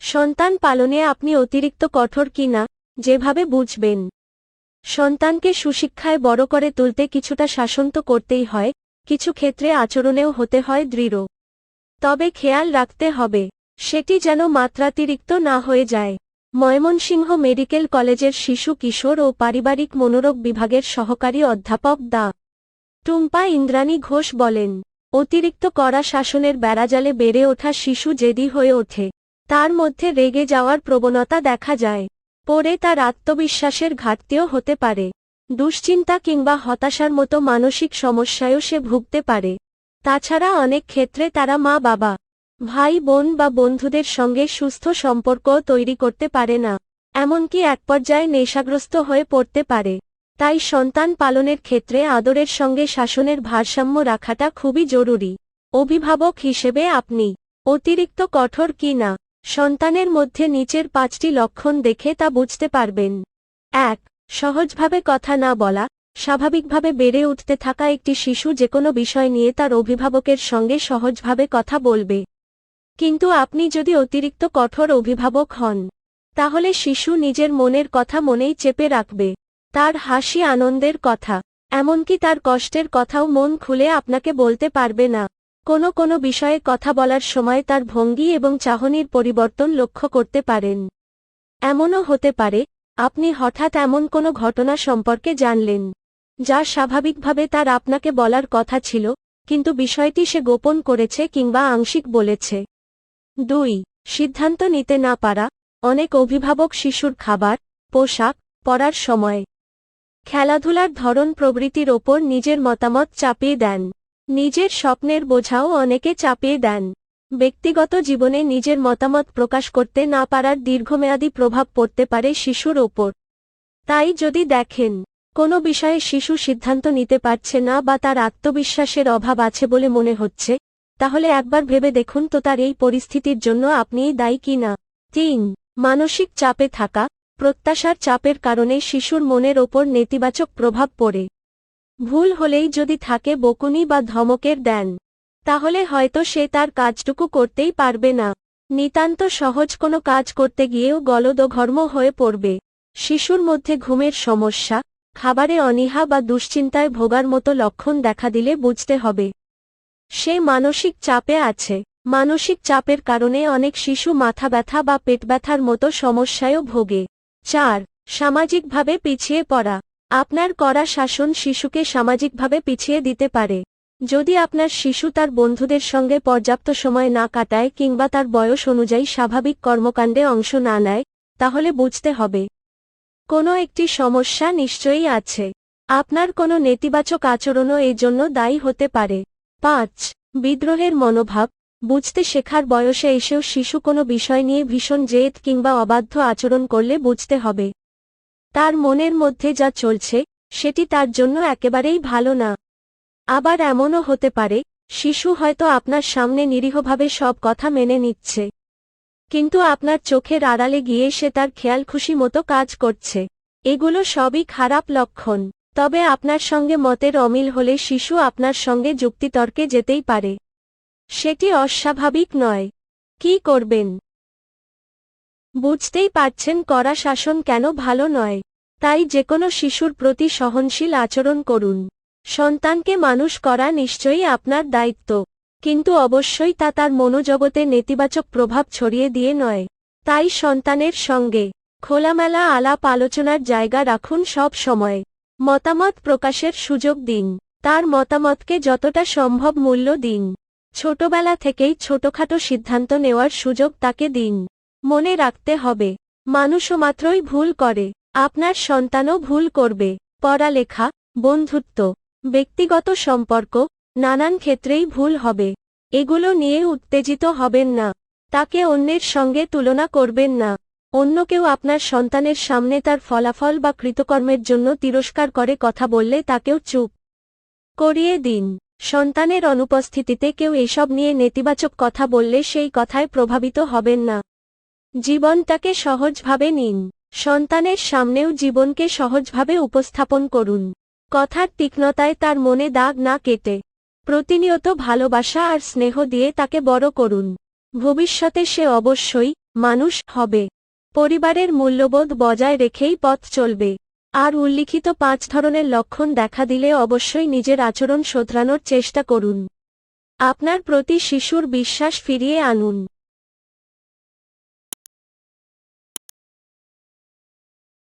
সন্তান পালনে আপনি অতিরিক্ত কঠোর কিনা যেভাবে বুঝবেন। সন্তানকে সুশিক্ষায় বড় করে তুলতে কিছুটা শাসন তো করতেই হয়, কিছু ক্ষেত্রে আচরণেও হতে হয় দৃঢ়। তবে খেয়াল রাখতে হবে, সেটি যেন মাত্রাতিরিক্ত না হয়ে যায়। ময়মনসিংহ মেডিকেল কলেজের শিশু কিশোর ও পারিবারিক মনোরোগ বিভাগের সহকারী অধ্যাপক দা টুম্পা ইন্দ্রাণী ঘোষ বলেন, অতিরিক্ত কড়া শাসনের বেড়াজালে বেড়ে ওঠা শিশু জেদি হয়ে ওঠে। তার মধ্যে রেগে যাওয়ার প্রবণতা দেখা যায়। পরে তার আত্মবিশ্বাসের ঘাটতিও হতে পারে। দুশ্চিন্তা কিংবা হতাশার মতো মানসিক সমস্যায়ও সে ভুগতে পারে। তাছাড়া অনেক ক্ষেত্রে তারা মা, বাবা, ভাই, বোন বা বন্ধুদের সঙ্গে সুস্থ সম্পর্ক তৈরি করতে পারে না, এমনকি এক পর্যায়ে নেশাগ্রস্ত হয়ে পড়তে পারে। তাই সন্তান পালনের ক্ষেত্রে আদরের সঙ্গে শাসনের ভারসাম্য রাখাটা খুবই জরুরি। অভিভাবক হিসেবে আপনি অতিরিক্ত কঠোর কি না? সন্তানের মধ্যে নিচের পাঁচটি লক্ষণ দেখে তা বুঝতে পারবেন। এক, সহজভাবে কথা না বলা, স্বাভাবিকভাবে বেড়ে উঠতে থাকা একটি শিশু যেকোনো বিষয় নিয়ে তার অভিভাবকের সঙ্গে সহজভাবে কথা বলবে। কিন্তু আপনি যদি অতিরিক্ত কঠোর অভিভাবক হন, তাহলে শিশু নিজের মনের কথা মনেই চেপে রাখবে। তার হাসি আনন্দের কথা, এমনকি তার কষ্টের কথাও মন খুলে আপনাকে বলতে পারবে না। কোনো কোনো বিষয়ে কথা বলার সময় তার ভঙ্গি এবং চাহনির পরিবর্তন লক্ষ্য করতে পারেন। এমনও হতে পারে, আপনি হঠাৎ এমন কোনো ঘটনা সম্পর্কে জানলেন, যা স্বাভাবিকভাবে তার আপনাকে বলার কথা ছিল, কিন্তু বিষয়টি সে গোপন করেছে কিংবা আংশিক বলেছে। দুই, সিদ্ধান্ত নিতে না পারা, অনেক অভিভাবক শিশুর খাবার, পোশাক পড়ার সময় খেলাধুলার ধরন প্রবৃত্তির ওপর নিজের মতামত চাপিয়ে দেন। নিজের স্বপ্নের বোঝাও অনেকে চাপিয়ে দেন। ব্যক্তিগত জীবনে নিজের মতামত প্রকাশ করতে না পারার দীর্ঘমেয়াদী প্রভাব পড়তে পারে শিশুর ওপর। তাই যদি দেখেন, কোনো বিষয়ে শিশু সিদ্ধান্ত নিতে পারছে না বা তার আত্মবিশ্বাসের অভাব আছে বলে মনে হচ্ছে, তাহলে একবার ভেবে দেখুন তো তার এই পরিস্থিতির জন্য আপনিই দায়ী কিনা তিন, মানসিক চাপে থাকা, প্রত্যাশার চাপের কারণে শিশুর মনের ওপর নেতিবাচক প্রভাব পড়ে। ভুল হলেই যদি থাকে বকুনি বা ধমকের দেন, তাহলে হয়তো সে তার কাজটুকু করতেই পারবে না। নিতান্ত সহজ কোনো কাজ করতে গিয়েও গলদঘর্ম হয়ে পড়বে। শিশুর মধ্যে ঘুমের সমস্যা, খাবারে অনীহা বা দুশ্চিন্তায় ভোগার মতো লক্ষণ দেখা দিলে বুঝতে হবে। সে মানসিক চাপে আছে। মানসিক চাপের কারণে অনেক শিশু মাথা ব্যথা বা পেট ব্যথার মতো সমস্যায়ও ভোগে। চার, সামাজিকভাবে পিছিয়ে পড়া। আপনার করা শাসন শিশুকে সামাজিকভাবে পিছিয়ে দিতে পারে। যদি আপনার শিশু তার বন্ধুদের সঙ্গে পর্যাপ্ত সময় না কাটায় কিংবা তার বয়স অনুযায়ী স্বাভাবিক কর্মকাণ্ডে অংশ না নেয়, তাহলে বুঝতে হবে। কোনো একটি সমস্যা নিশ্চয়ই আছে। আপনার কোনো নেতিবাচক আচরণও এই জন্য দায়ী হতে পারে। পাঁচ, বিদ্রোহের মনোভাব। বুঝতে শেখার বয়সে এসেও শিশু কোনো বিষয় নিয়ে ভীষণ জেদ কিংবা অবাধ্য আচরণ করলে বুঝতে হবে। তার মনের মধ্যে যা চলছে, সেটি তার জন্য একেবারেই ভালো না। আবার এমনও হতে পারে, শিশু হয়তো আপনার সামনে নিরীহভাবে সব কথা মেনে নিচ্ছে। কিন্তু আপনার চোখের আড়ালে গিয়ে সে তার খেয়াল খুশি মতো কাজ করছে। এগুলো সবই খারাপ লক্ষণ। তবে আপনার সঙ্গে মতের অমিল হলে শিশু আপনার সঙ্গে যুক্তিতর্কে যেতেই পারে। সেটি অস্বাভাবিক নয়। কি করবেন? বুঝতেই পারছেন কড়া শাসন কেন ভালো নয়। তাই যে যেকোনো শিশুর প্রতি সহনশীল আচরণ করুন। সন্তানকে মানুষ করা নিশ্চয়ই আপনার দায়িত্ব। কিন্তু অবশ্যই তা তার মনোজগতে নেতিবাচক প্রভাব ছড়িয়ে দিয়ে নয়। তাই সন্তানের সঙ্গে খোলামেলা আলাপ আলোচনার জায়গা রাখুন সব সময়। মতামত প্রকাশের সুযোগ দিন। তার মতামতকে যতটা সম্ভব মূল্য দিন। ছোটবেলা থেকেই ছোটখাটো সিদ্ধান্ত নেওয়ার সুযোগ তাকে দিন। মনে রাখতে হবে। মানুষও মাত্রই ভুল করে। আপনার সন্তানও ভুল করবে। পড়ালেখা, বন্ধুত্ব, ব্যক্তিগত সম্পর্ক, নানান ক্ষেত্রেই ভুল হবে। এগুলো নিয়ে উত্তেজিত হবেন না। তাকে অন্যের সঙ্গে তুলনা করবেন না। অন্য কেউ আপনার সন্তানের সামনে তার ফলাফল বা কৃতকর্মের জন্য তিরস্কার করে কথা বললে তাকেও চুপ করিয়ে দিন। সন্তানের অনুপস্থিতিতে কেউ এসব নিয়ে নেতিবাচক কথা বললে সেই কথায় প্রভাবিত হবেন না। জীবনটাকে সহজভাবে নিন। সন্তানের সামনেও জীবনকে সহজভাবে উপস্থাপন করুন। কথার তীক্ষ্ণতায় তার মনে দাগ না কেটে। প্রতিনিয়ত ভালোবাসা আর স্নেহ দিয়ে তাকে বড় করুন। ভবিষ্যতে সে অবশ্যই মানুষ হবে। পরিবারের মূল্যবোধ বজায় রেখেই পথ চলবে। আর উল্লিখিত পাঁচ ধরনের লক্ষণ দেখা দিলে অবশ্যই নিজের আচরণ শোধরানোর চেষ্টা করুন। আপনার প্রতি শিশুর বিশ্বাস ফিরিয়ে আনুন।